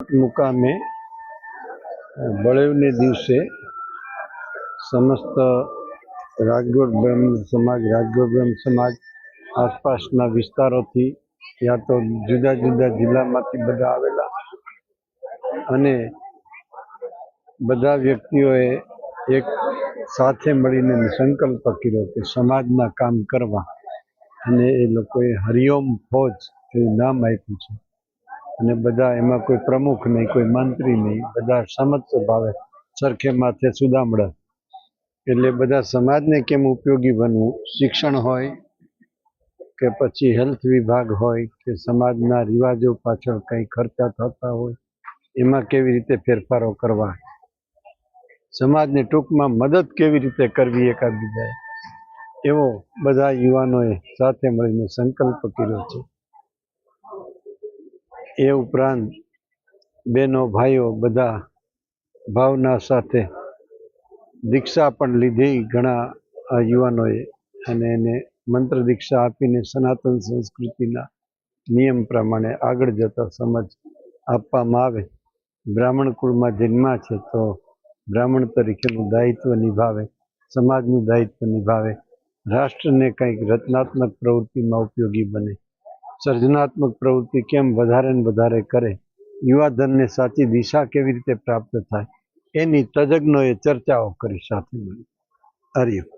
મુકામે બળેવને દિવસે સમસ્ત રાજગોર બ્રહ્મ સમાજ રાજગોર બ્રહ્મ સમાજ આસપાસના વિસ્તારોથી, યા તો જુદા જુદા જિલ્લામાંથી બધા આવેલા અને બધા વ્યક્તિઓએ એક સાથે મળીને સંકલ્પ કર્યો કે સમાજના કામ કરવા અને એ લોકોએ હરિઓમ ફોજ એવું નામ આપ્યું છે. અને બધા એમાં કોઈ પ્રમુખ નહીં, કોઈ મંત્રી નહીં, બધા સમજ ભાવે સરખે માથે સુદામડા. એટલે બધા સમાજને કેમ ઉપયોગી બનવું? શિક્ષણ હોય કે પછી હેલ્થ વિભાગ હોય કે સમાજના રિવાજો પાછળ કંઈ ખર્ચા થતા હોય, એમાં કેવી રીતે ફેરફારો કરવા? સમાજને ટૂંકમાં મદદ કેવી રીતે કરવી એકાબીજાએ? એવો બધા યુવાનોએ સાથે મળીને સંકલ્પ કર્યો છે. એ ઉપરાંત બહેનો, ભાઈઓ બધા ભાવના સાથે દીક્ષા પણ લીધી ઘણા યુવાનોએ અને એને મંત્ર દીક્ષા આપીને સનાતન સંસ્કૃતિના નિયમ પ્રમાણે આગળ જતા સમજ આપવામાં આવે. બ્રાહ્મણ કુળમાં જન્મા છે તો બ્રાહ્મણ તરીકેનું દાયિત્વ નિભાવે, સમાજનું દાયિત્વ નિભાવે, રાષ્ટ્રને કંઈક રચનાત્મક પ્રવૃત્તિમાં ઉપયોગી બને. સર્જનાત્મક પ્રવૃત્તિ કેમ વધારે ને વધારે કરે? યુવાધનને સાચી દિશા કેવી રીતે પ્રાપ્ત થાય? એની તજજ્ઞોએ ચર્ચાઓ કરી સાથે મળી. હરિયમ.